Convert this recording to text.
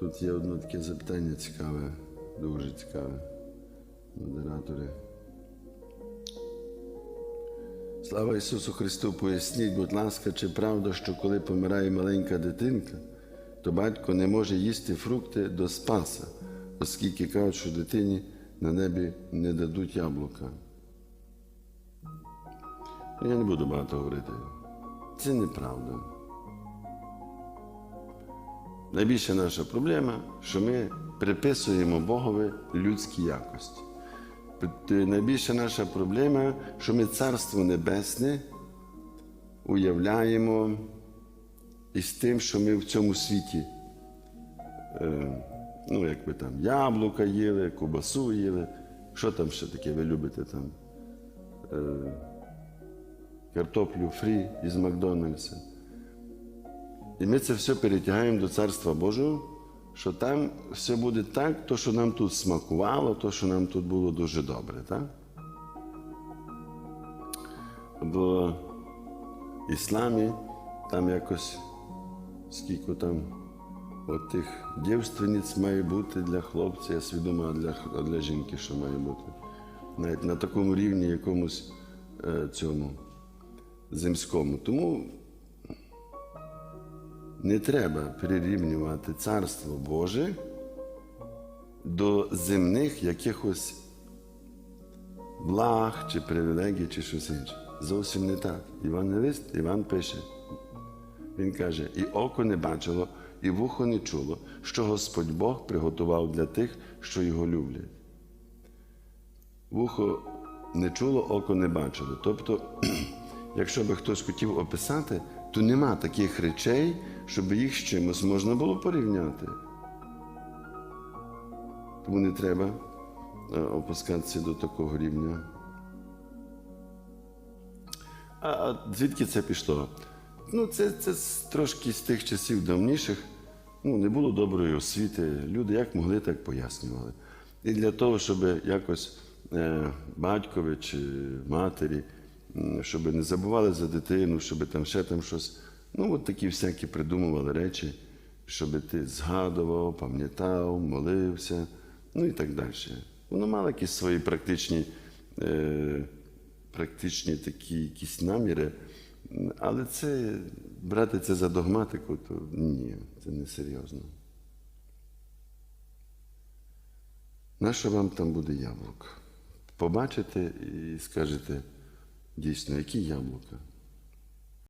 Тут є одне таке запитання цікаве, дуже цікаве. Модератори. Слава Ісусу Христу! Поясніть, будь ласка, чи правда, що коли помирає маленька дитинка, то батько не може їсти фрукти до Спаса, оскільки кажуть, що дитині на небі не дадуть яблука. Я не буду багато говорити. Це неправда. Найбільша наша проблема, що ми приписуємо Богові людські якості. Найбільша наша проблема, що ми Царство Небесне уявляємо із тим, що ми в цьому світі. Е, ну, як ви там, яблука їли, кубасу їли. Що там ще таке ви любите там? Е, картоплю фрі із Макдональдса. І ми це все перетягаємо до Царства Божого, що там все буде так, то, що нам тут смакувало, то, що нам тут було дуже добре. Так? В ісламі там якось скільки там от тих дівственниць має бути для хлопця, я свідомо, а для, для жінки, що має бути. Навіть на такому рівні якомусь е, цьому земському. Тому не треба прирівнювати Царство Боже до земних якихось благ чи привілегій, чи щось інше. Зовсім не так. Івангелист Іван пише. Він каже: і око не бачило, і вухо не чуло, що Господь Бог приготував для тих, що його люблять. Вухо не чуло, око не бачило. Тобто, якщо би хтось хотів описати, то нема таких речей, щоб їх з чимось можна було порівняти. Тому не треба е, опускатися до такого рівня. А, а звідки це пішло? Ну, це, це трошки з тих часів давніших. Ну, не було доброї освіти. Люди як могли, так пояснювали. І для того, щоб якось е, батькові чи матері, щоб не забували за дитину, щоб там ще там щось. Ну, от такі всякі придумували речі, щоб ти згадував, пам'ятав, молився, ну і так далі. Воно мало якісь свої практичні. Е, практичні такі якісь наміри. Але це брати це за догматику, то ні, це не серйозно. Нащо вам там буде яблуко? Побачите і скажете дійсно, які яблука?